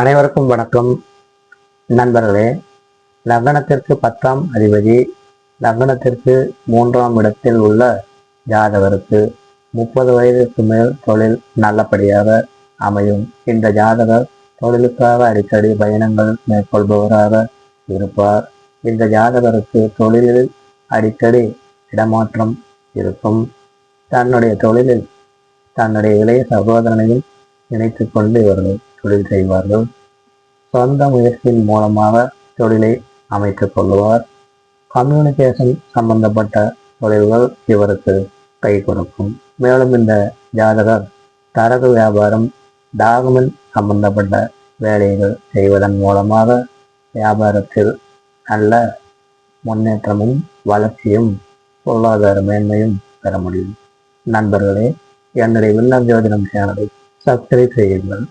அனைவருக்கும் வணக்கம். நண்பர்களே லக்னத்திற்கு பத்தாம் அதிபதி லக்னத்திற்கு மூன்றாம் இடத்தில் உள்ள ஜாதகருக்கு முப்பது வயதுக்கு மேல் தொழில் நல்லபடியாக அமையும். இந்த ஜாதகர் தொழிலுக்காக அடிக்கடி பயணங்கள் மேற்கொள்பவராக இருப்பார். இந்த ஜாதகருக்கு தொழிலில் அடிக்கடி இடமாற்றம் இருக்கும். தன்னுடைய தொழிலில் தன்னுடைய இளைய சகோதரனையும் நினைத்து கொண்டு இவர்கள் தொழில் செய்வார்கள். சொந்த முயற்சியின் மூலமாக தொழிலை அமைத்துக் கொள்வார் கம்யூனிகேஷன் சம்பந்தப்பட்ட தொழில்கள் இவருக்கு கை கொடுக்கும். மேலும் இந்த ஜாதகர் தரகு வியாபாரம் டாகுமெண்ட் சம்பந்தப்பட்ட வேலைகள் செய்வதன் மூலமாக வியாபாரத்தில் நல்ல முன்னேற்றமும் வளர்ச்சியும் பொருளாதார மேன்மையும் பெற முடியும். நண்பர்களே என்னுடைய விண்ணம் ஜோதிடம் சேனலை சப்ஸ்கிரைப் செய்யுங்கள்.